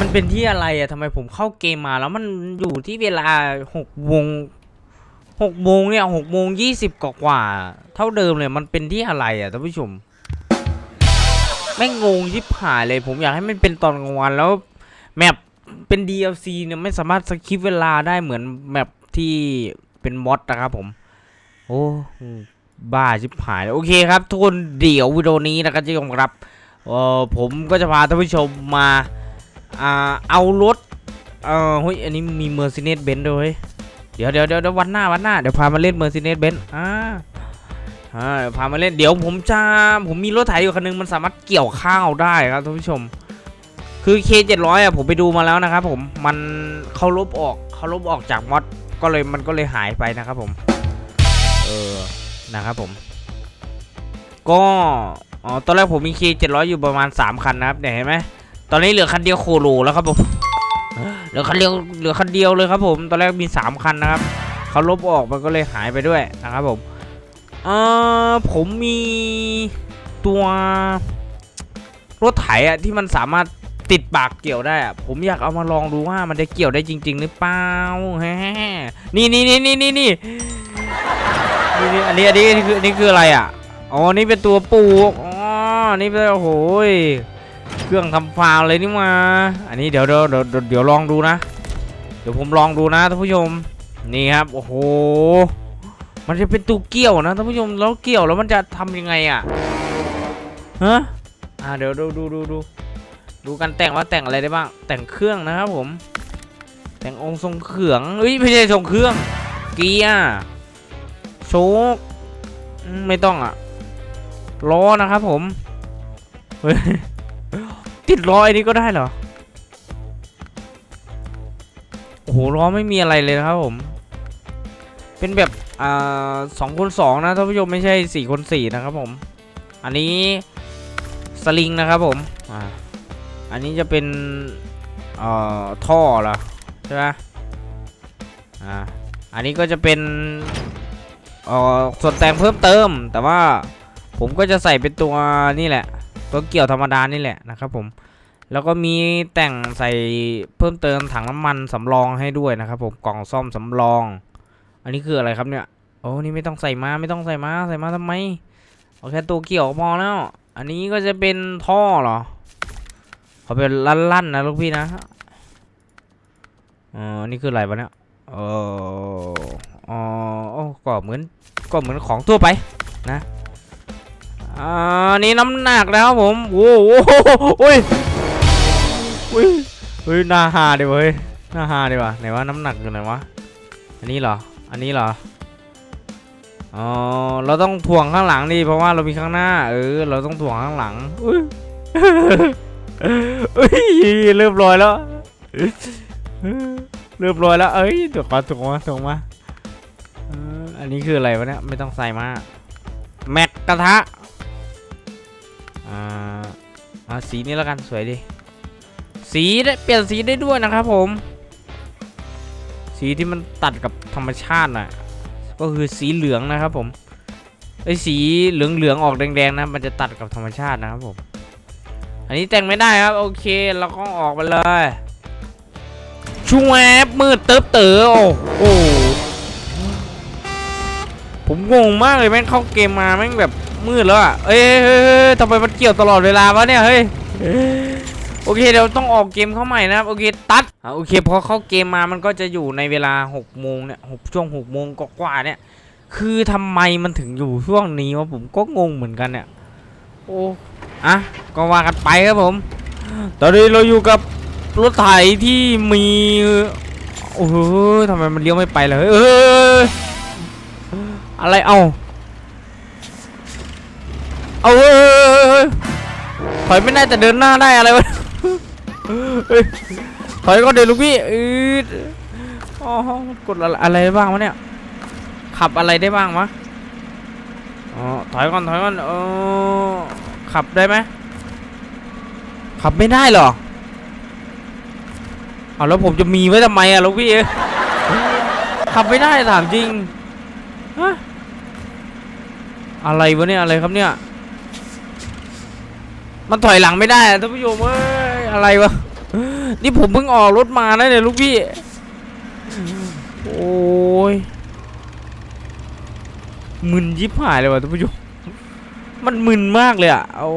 มันเป็นที่อะไรอะทำไมผมเข้าเกมมาแล้วมันอยู่ที่เวลาหกโมงหกโมงเนี่ยหกโมงยี่สิบกว่าเท่าเดิมเลยมันเป็นที่อะไรอะท่านผู้ชมแม่งงงชิบหายเลย ผมอยากให้มันเป็นตอนกลางวันแล้วแมปเป็น DLC เนี่ยไม่สามารถสคิปเวลาได้เหมือนแมปที่เป็นมอดนะครับผม โอ้บ้าชิบหายโอเคครับทุกคนเดี๋ยววิดีโอนี้นะครับที่ผมครับเออผมก็จะพาท่านผู้ชมมา อ่าเอารถเออเฮ้ยอันนี้มี Mercedes Benz ด้วยเวยเดี๋ยวเดี๋ยวเดี๋ยวเดี๋ยววันหน้าวันหน้าเดี๋ยวพามาเล่น Mercedes Benz อ่าอ่าพามาเล่นเดี๋ยวผมจะผมมีรถไถอยู่คันนึงมันสามารถเกี่ยวข้าวได้ครับท่านผู้ชม คือ K700 อะผมไปดูมาแล้วนะครับผมมันเขาลบออกเขาลบออกจากมอดก็เลยมันก็เลยหายไปนะครับผมเออนะครับผม ก็อ๋อตอนแรกผมมี K700 อยู่ประมาณ 3 คันนะครับเนี่ยเห็นไหม ตอนนี้เหลือคันเดียวโคโลแล้วครับผม เหลือคันเดียวเหลือคันเดียวเลยครับผม ตอนแรกมี 3 คันนะครับ เขาลบออกมันก็เลยหายไปด้วยนะครับผมเออผมมีตัวรถไถอะที่มันสามารถติดปากเกี่ยวได้อะผมอยากเอามาลองดูว่ามันจะเกี่ยวได้จริง ๆ หรือเปล่าฮะนี่นี่นี่นี่นี่นี่นี่อันนี้อันนี้คือนี่คืออะไรอะอ๋อนี่เป็นตัวปูกอ๋อนี่เป็นโอ้โห เครื่องทำฟาวเลยนี่มา อันนี้เดี๋ยวเดี๋ยวเดี๋ยวเดี๋ยวลองดูนะ เดี๋ยวผมลองดูนะท่านผู้ชม นี่ครับ โอ้โห มันจะเป็นตัวเกี่ยวนะท่านผู้ชม แล้วเกี่ยวแล้วมันจะทำยังไงอะฮะอ่าเดี๋ยวดูดูดูดูดูกันแต่งว่าแต่งอะไรได้บ้าง แต่งเครื่องนะครับผม แต่งองค์ทรงเครื่องเอ้ยไม่ใช่ทรงเครื่อง เกียร์โชคไม่ต้องอะล้อนะครับผมเฮ้ย ติดล้ออ้นี้ก็ได้เหรอ โอ้โหล้อไม่มีอะไรเลยนะครับผม เป็นแบบอ่าสองคูณสองนะท่านผู้ชมไม่ใช่สี่คูณสี่นะครับผม อันนี้สลิงนะครับผม อ่า อันนี้จะเป็นเอ่อท่อเหรอใช่ไหมอ่า อันนี้ก็จะเป็นเอ่อส่วนแต่งเพิ่มเติม แต่ว่าผมก็จะใส่เป็นตัวนี่แหละ ตัวเกี่ยวธรรมดานี่แหละนะครับผมแล้วก็มีแต่งใส่เพิ่มเติมถังน้ำมันสำรองให้ด้วยนะครับผมกล่องซ่อมสำรอง อันนี้คืออะไรครับเนี่ยโอ้นี่ไม่ต้องใส่มาไม่ต้องใส่มาใส่มาทำไมเอาแค่ตัวเกี่ยวพอแล้ว อันนี้ก็จะเป็นท่อเหรอเขาเป็นลั่นๆนะลูกพี่นะอ๋อนี่คืออะไรวะเนี่ยเอออ๋ออก็เหมือนก็เหมือนของทั่วไปนะ อ่านี่น้ำหนักแล้วครับผมโอ้โหโอ้ยโอ้ยเฮ้ยน้าหาดิเว้ยน้าหาดิวะไหนว่าน้ำหนักอยู่ไหนวะอันนี้เหรออันนี้เหรออ๋อเราต้องถ่วงข้างหลังดิเพราะว่าเรามีข้างหน้า เออ เราต้องถ่วงข้างหลังอุ้ยอุ้ยเริ่มลอยแล้วเริ่มลอยแล้วเอ้ยถูกมาถูกมาถูกมาอออันนี้คืออะไรวะเนี่ยไม่ต้องใส่มาแม็กกระทะ อ่าอ่าสีนี้แล้วกันสวยดีสีได้เปลี่ยนสีได้ด้วยนะครับผม สีที่มันตัดกับธรรมชาติน่ะก็คือสีเหลืองนะครับผมไอ้สีเหลืองเหลืองๆออกแดงๆนะมันจะตัดกับธรรมชาตินะครับผม อันนี้แต่งไม่ได้ครับโอเคเราก็ออกไปเลยช่วบมืดเติบเต๋อโอ้โอผมงงมากเลยแม่งเข้าเกมมาแม่งแบบ มืดแล้วอะเอ้ยเฮ้ยเฮ้ยทำไมมันเกี่ยวตลอดเวลาวะเนี่ยเฮ้ยโอเคเดี๋ยวต้องออกเกมเข้าใหม่นะครับโอเคตัดอะโอเคพอเข้าเกมมามันก็จะอยู่ในเวลา6โมงเนี่ยหช่วง6โมงกว่าเนี่ย คือทำไมมันถึงอยู่ช่วงนี้วะผมก็งงเหมือนกันเนี่ยโอ้อะก็ว่ากันไปครับผม ตอนนี้เราอยู่กับรถไถที่มีโอ้โหทำไมมันเลี้ยวไม่ไปเลยเอ้ยอะไรเอา เอาเอ้ยถอยไม่ได้แต่เดินหน้าได้อะไรวะถอยก็เดินลูกพี่อืดอ๋อกดอะไรบ้างวะเนี่ย ขับอะไรได้บ้างวะอ๋อถอยก่อนถอยก่อนเออขับได้ไหมขับไม่ได้หรอเอาแล้วผมจะมีไว้ทำไมอะลูกพี่ขับไม่ได้ถามจริงฮะอะไรวะเนี่ยอะไรครับเนี่ย มันถอยหลังไม่ได้ท่านผู้ชมเอ้ยอะไรวะ นี่ผมเพิ่งออกรถมานะเนี่ยลูกพี่ โอ้ยมึนยิบหายเลยวะท่านผู้ชม มันมึนมากเลยอะ โอ้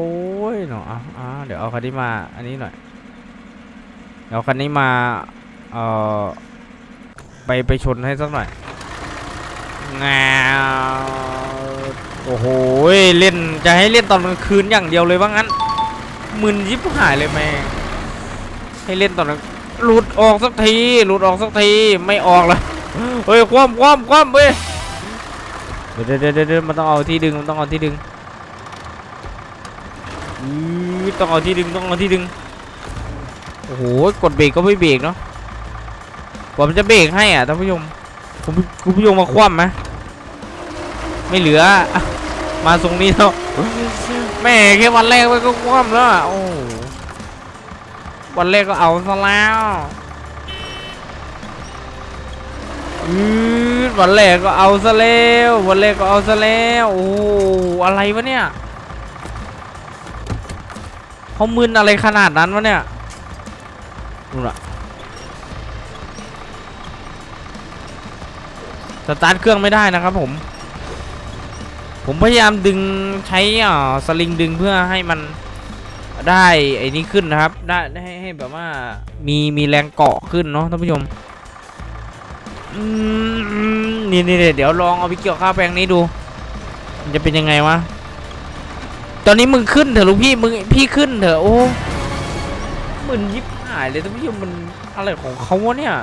ยเนาะอะเดี๋ยวเอาคันนี้มา อันนี้หน่อย เดี๋ยวเอาคันนี้มา เอ่อ ไปไปชนให้สักหน่อยงาโอ้โห เล่นจะให้เล่นตอนกลางคืนอย่างเดียวเลยว่างั้น มึนยิบหายเลยแม่ให้เล่นตอนกลางหลุดออกสักทีหลุดออกสักทีไม่ออกเลยเฮ้ยคว่ำคว่ำคว่ำเว้ยเดี๋ยวเดี๋ยวเดเดมันต้องเอาที่ดึงมันต้องเอาที่ดึงอือต้องเอาที่ดึงต้องเอาที่ดึงโอ้โหกดเบรกก็ไม่เบรกเนาะกว่ามันจะเบรกให้อะท่านผู้ชมคุณผู้คุณผู้ชมมาคว่ำไหมไม่เหลือมาตรงนี้แล้ว แม่แค่วันแรกมันก็คว่ำแล้วอะโอ้วันแรกก็เอาซะแล้วอือวันแรกก็เอาซะแล้ววันแรกก็เอาซะแล้วโอ้อะไรวะเนี่ยเขามึนอะไรขนาดนั้นวะเนี่ยนู่นอะสตาร์ทเครื่องไม่ได้นะครับผม ผมพยายามดึงใช้อ่าสลิงดึงเพื่อให้มันได้ไอ้นี้ขึ้นนะครับ ได้ให้ให้แบบว่ามีมีแรงเกาะขึ้นเนาะท่านผู้ชมนี่นี่เดี๋ยวลองเอาไปเกี่ยวข้าวแปลงนี้ดู มันจะเป็นยังไงวะ ตอนนี้มึงขึ้นเถอะลูกพี่มึงพี่ขึ้นเถอะโอ้มึนยิบหายเลยท่านผู้ชมมันอะไรของเขาวะเนี่ย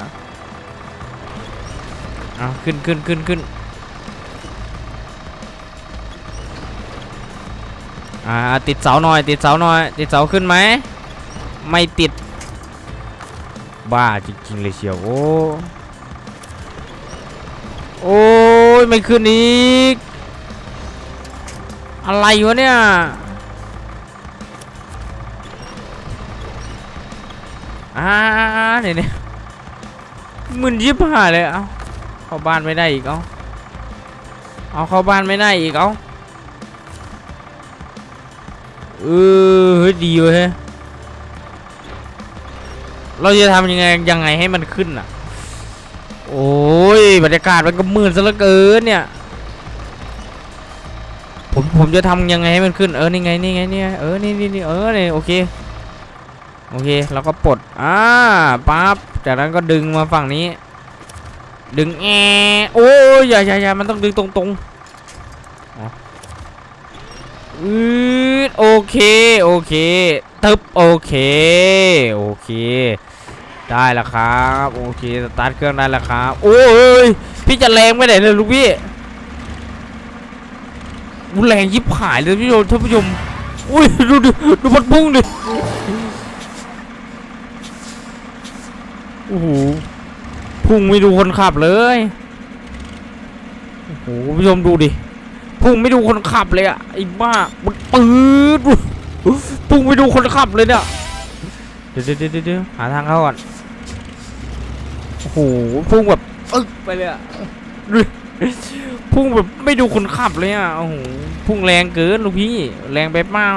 เอาขึ้นขึ้นขึ้นขึ้น อ่าติดเสาหน่อยติดเสาหน่อย ติดเสาขึ้นไหมไม่ติด บ้าจริงๆเลยเชียวโอ้โอ้ยไม่ขึ้นอีก อะไรวะเนี่ยอ่าเนี่ยเนี่ยมึนยิบหายเลย เอาเข้าบ้านไม่ได้อีกเอาเอาเข้าบ้านไม่ได้อีกเอา เออเฮ้ยดีเว้ยเราจะทำยังไงยังไงให้มันขึ้นอะ โอ้ยบรรยากาศมันก็มืดซะเหลือเกินเนี่ย ผมผมจะทำยังไงให้มันขึ้น เออนี่ไงนี่ไงนี่ไงเออนี่นี่นี่เออนี่โอเคโอเคแล้วก็ปลดอ่าปั๊บจากนั้นก็ดึงมาฝั่งนี้ ดึงแอโอ้ยอย่าอย่าอย่ามันต้องดึงตรงตรงๆ อืดโอเค โอเคทึบโอเค โอเค ได้แล้วครับ โอเค สตาร์ทเครื่องได้แล้วครับ โอ้ย พี่จะแรงไปไหนเลยลูกพี่กูแรงยิบหายเลยพี่ชมท่านผู้ชมอุ้ย ดูดูดูมันพุ่งดิ โอ้โห พุ่งไม่ดูคนขับเลย โอ้โห ผู้ชมดูดิ พุ่งไม่ดูคนขับเลยอะไอ้บ้ามันปื๊ดพุ่งไม่ดูคนขับเลยเนี่ยเดี๋ยวเดี๋ยวเดี๋ยวเดี๋ยวหาทางเข้าก่อนโอ้โหพุ่งแบบอึ๊กไปเลยอะดูดิพุ่งแบบไม่ดูคนขับเลยอะโอ้โหพุ่งแรงเกินลูกพี่ แรงไปเปล่า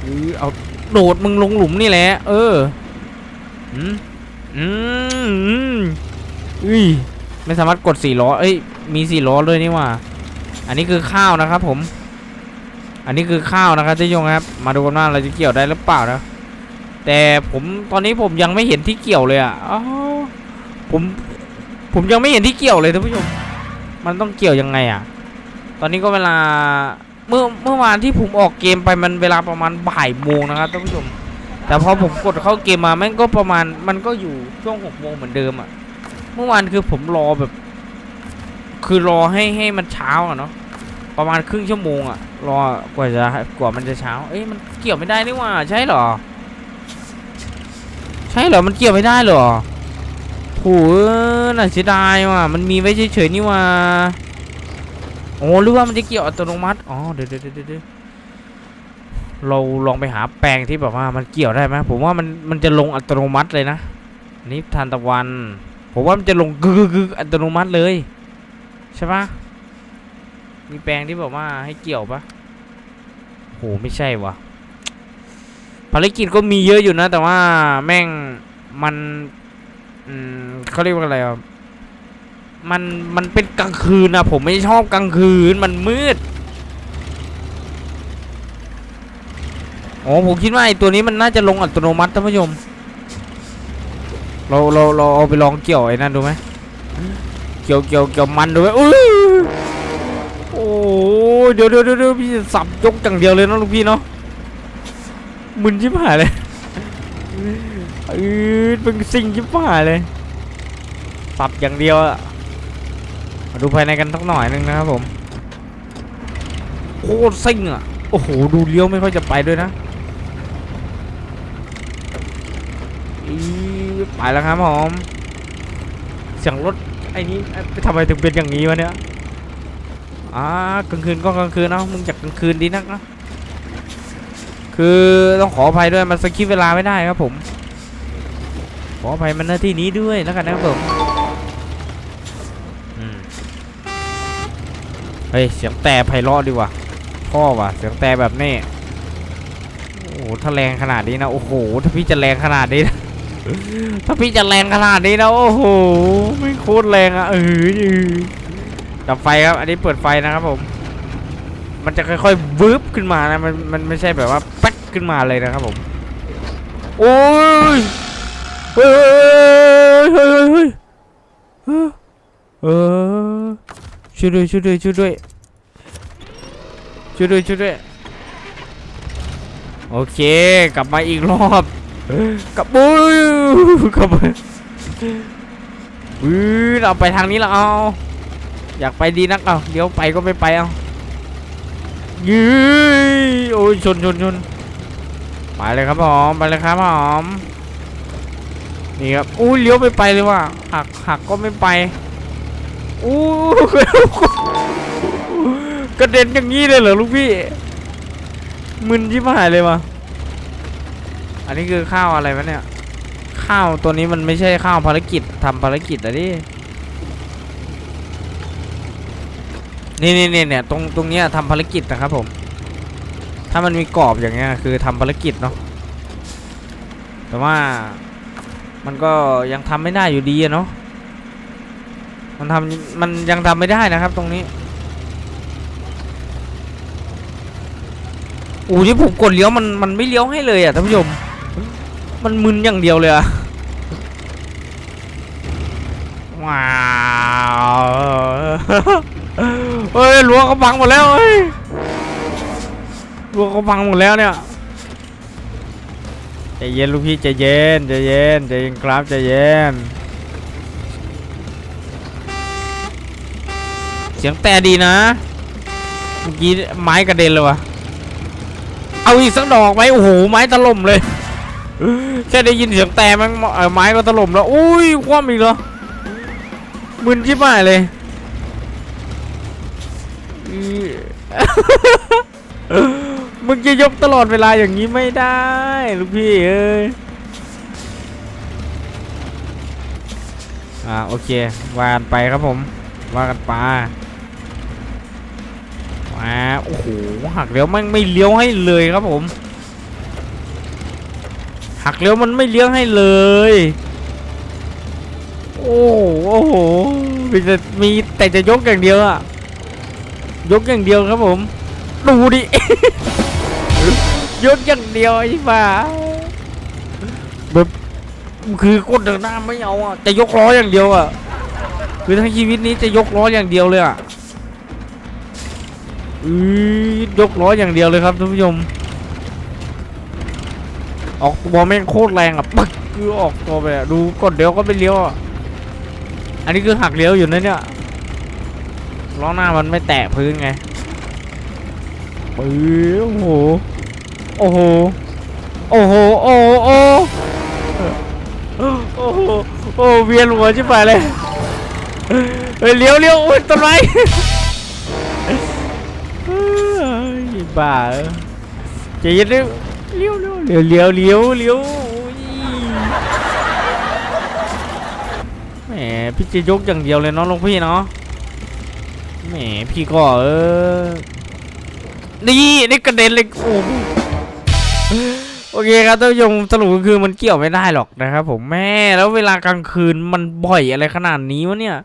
เออเอาโดดมึงลงหลุมนี่แหละ เอออืมอืมอืมอุ้ยไม่สามารถกดสี่ล้อเอ้ยมีสี่ล้อเลยนี่หว่า อันนี้คือข้าวนะครับผม อันนี้คือข้าวนะครับท่านผู้ชมครับ มาดูกันว่าเราจะเกี่ยวได้หรือเปล่านะ แต่ผมตอนนี้ผมยังไม่เห็นที่เกี่ยวเลยอะอ๋อผมผมยังไม่เห็นที่เกี่ยวเลยท่านผู้ชม มันต้องเกี่ยวยังไงอะ ตอนนี้ก็เวลาเมื่อเมื่อวานที่ผมออกเกมไปมันเวลาประมาณบ่ายโมงนะครับท่านผู้ชม แต่พอผมกดเข้าเกมมาแม่งก็ประมาณมันก็อยู่ช่วงหกโมงเหมือนเดิมอะ เมื่อวานคือผมรอแบบ คือรอให้ให้มันเช้าอะเนาะประมาณครึ่งชั่วโมงอะ รอกว่าจะกว่ามันจะเช้า เอ้ยมันเกี่ยวไม่ได้นี่ว่าใช่หรอ ใช่เหรอมันเกี่ยวไม่ได้หรอโหน่าเสียดายว่ะมันมีไว้เฉยๆนี่ว่าโอ้หรือว่ามันจะเกี่ยวอัตโนมัติอ๋อเดี๋ยวเดี๋ยวเดี๋ยวเดี๋ยวเราลองไปหาแปลงที่แบบว่ามันเกี่ยวได้ไหมผมว่ามันมันจะลงอัตโนมัติเลยนะนี่ทานตะวัน ผมว่ามันจะลงกึกกึกกึกอัตโนมัติเลย ใช่ปะมีแปลงที่แบบว่าให้เกี่ยวปะโหไม่ใช่วะภารกิจก็มีเยอะอยู่นะ แต่ว่าแม่งมันอืมเขาเรียกว่าอะไรอะมันมันเป็นกลางคืนนะผมไม่ชอบกลางคืนมันมืดโอ้ผมคิดว่าไอ้ตัวนี้มันน่าจะลงอัตโนมัติท่านผู้ชม เราเราเราเอาไปลองเกี่ยวไอ้นั่นดูไหม เกี่ยวเกี่ยวเกี่ยวมันดูไหมอุ้ยโอ้เดี๋ยวเดี๋ยวเดี๋ยวพี่สับยกจังเดียวเลยเนาะลูกพี่เนาะมึนชิบหายเลยเออเป็นสิ่งชิบหายเลย สับอย่างเดียวอะมาดูภายในกันสักหน่อยหนึงนะครับผมโคตรซิ่งอะโอ้โหดูเลี้ยวไม่ค่อยจะไปด้วยนะอีไปแล้วครับผมเสียงรถ ไอ้นี้ทำไมถึงเป็นอย่างนี้วะเนี่ยอ่ากลางคืนก็กลางคืนเนาะมึงจากกลางคืนดีนักนะคือต้องขออภัยด้วยมันสกิปเวลาไม่ได้ครับผม ขออภัยมันหน้าที่นี้ด้วยแล้วกันนะครับผมเฮ้ยเสียงแต่ไพเราะดีว่ะพ่อว่ะเสียงแต่แบบนี้โอ้โหถ้าแรงขนาดนี้นะโอ้โหถ้าพี่จะแรงขนาดนี้นะ ถ้าพี่จะแรงขนาดนี้นะโอ้โหไม่โคตรแรงอะเออดับไฟครับ อันนี้เปิดไฟนะครับผม มันจะค่อยๆวืบขึ้นมานะมันมันไม่ใช่แบบว่าแป๊กขึ้นมาเลยนะครับผมโอ้ยเฮ้ยเฮ้ยเฮ้ยเฮ้ยเฮ้ยเออช่วยด้วยช่วยด้วยช่วยด้วยช่วยด้วยช่วยด้วยโอเค กลับมาอีกรอบ กับปุ้ยกลับมาอือเราไปทางนี้แล้วเอาอยากไปดีนักเอาเดี๋ยวไปก็ไม่ไปเอายืยโอ้ยชนชนชนไปเลยครับผมไปเลยครับผมนี่ครับอู้เลี้ยวไม่ไปเลยว่ะหักหักก็ไม่ไปอู้กระเด็นอย่างนี้เลยเหรอลูกพี่มึนชิบหายเลยว่ะ นนี้คือข้าวอะไรวะเนี่ย ข้าวตัวนี้มันไม่ใช่ข้าวภารกิจทำภารกิจอะดินี่นี่นี่เนี่ยตรงตรงเนี้ยทำภารกิจนะครับผม ถ้ามันมีกรอบอย่างเงี้ยคือทำภารกิจเนาะแต่ว่ามันก็ยังทำไม่ได้อยู่ดีอะเนาะมันทำมันยังทำไม่ได้นะครับตรงนี้อู้ที่ผมกดเลี้ยวมันมันไม่เลี้ยวให้เลยอะท่านผู้ชม มันมึนอย่างเดียวเลยอะว้าวเฮ้ยรั้วเขาพังหมดแล้วเฮ้ยรั้วเขาพังหมดแล้วเนี่ยใจเย็นลูกพี่ใจเย็นใจเย็นใจเย็นครับใจเย็น เสียงแต่ดีนะ เมื่อกี้ไม้กระเด็นเลยวะเอาอีกสักดอกไหมโอ้โหไม้ถล่มเลย แค่ได้ยินเสียงแต่มันไม้ก็ถล่มแล้ว อุ้ยคว่ำอีกเหรอมึนชิบหายเลยมึงจะยกตลอดเวลาอย่างนี้ไม่ได้ ลูกพี่เอ้ยอ่าโอเควานไปครับผมว่ากันปมาโอ้โหหักเลี้ยวมันไม่เลี้ยวให้เลยครับผม หักเลี้ยวมันไม่เลี้ยวให้เลย โอ้โหมีแต่มีแต่จะยกอย่างเดียวอะยกอย่างเดียวครับผม ดูดิ ยกอย่างเดียวไอ้บ้าแบบคือคนเดินหน้าไม่เอาอะจะยกล้ออย่างเดียวอะคือทั้งชีวิตนี้จะยกล้ออย่างเดียวเลยอะอือยกล้ออย่างเดียวเลยครับท่านผู้ชม ออกตัวแม่งโคตรแรงอะปึ๊กคือออกตัวไปอะดูกดเดียวก็ไปเลี้ยวอะอันนี้คือหักเลี้ยวอยู่นะเนี่ยล้อหน้ามันไม่แตะพื้นไงปื้อโอ้โหโอ้โหโอ้โหโอ้โหโอ้โอ้โหโอ้เวียนหัวชิบหายเลยเฮ้ยเลี้ยวเลี้ยวโอ้ยต้นไม้เฮ้ยบ้าเอ้ยใจเย็น เลี้ยวเลี้ยวเลี้ยวเลี้ยวเลี้ยวเลี้ยวโอ้ยแหมพี่จะยกอย่างเดียวเลยเนาะลวงพี่เนาะแหมพี่ก็เออนี่นี่กระเด็นเลยโอ้โหโอเคครับท่านผู้ชมสรุปก็คือมันเกี่ยวไม่ได้หรอกนะครับผมแม่แล้วเวลากลางคืนมันบ่อยอะไรขนาดนี้วะเนี่ย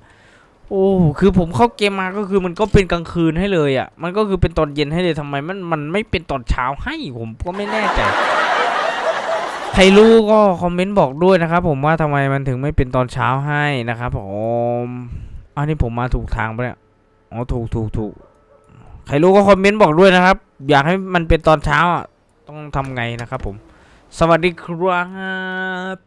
โอ้คือผมเข้าเกมมาก็คือมันก็เป็นกลางคืนให้เลยอะ มันก็คือเป็นตอนเย็นให้เลยทำไมมันมันไม่เป็นตอนเช้าให้ผมก็ไม่แน่ใจใครรู้ก็คอมเมนต์บอกด้วยนะครับผมว่าทำไมมันถึงไม่เป็นตอนเช้าให้นะครับผมอันนี้ผมมาถูกทางปะเนี่ยอ๋อถูกถูกถูกใครรู้ก็คอมเมนต์บอกด้วยนะครับ อยากให้มันเป็นตอนเช้าอะต้องทำไงนะครับผม สวัสดีครับ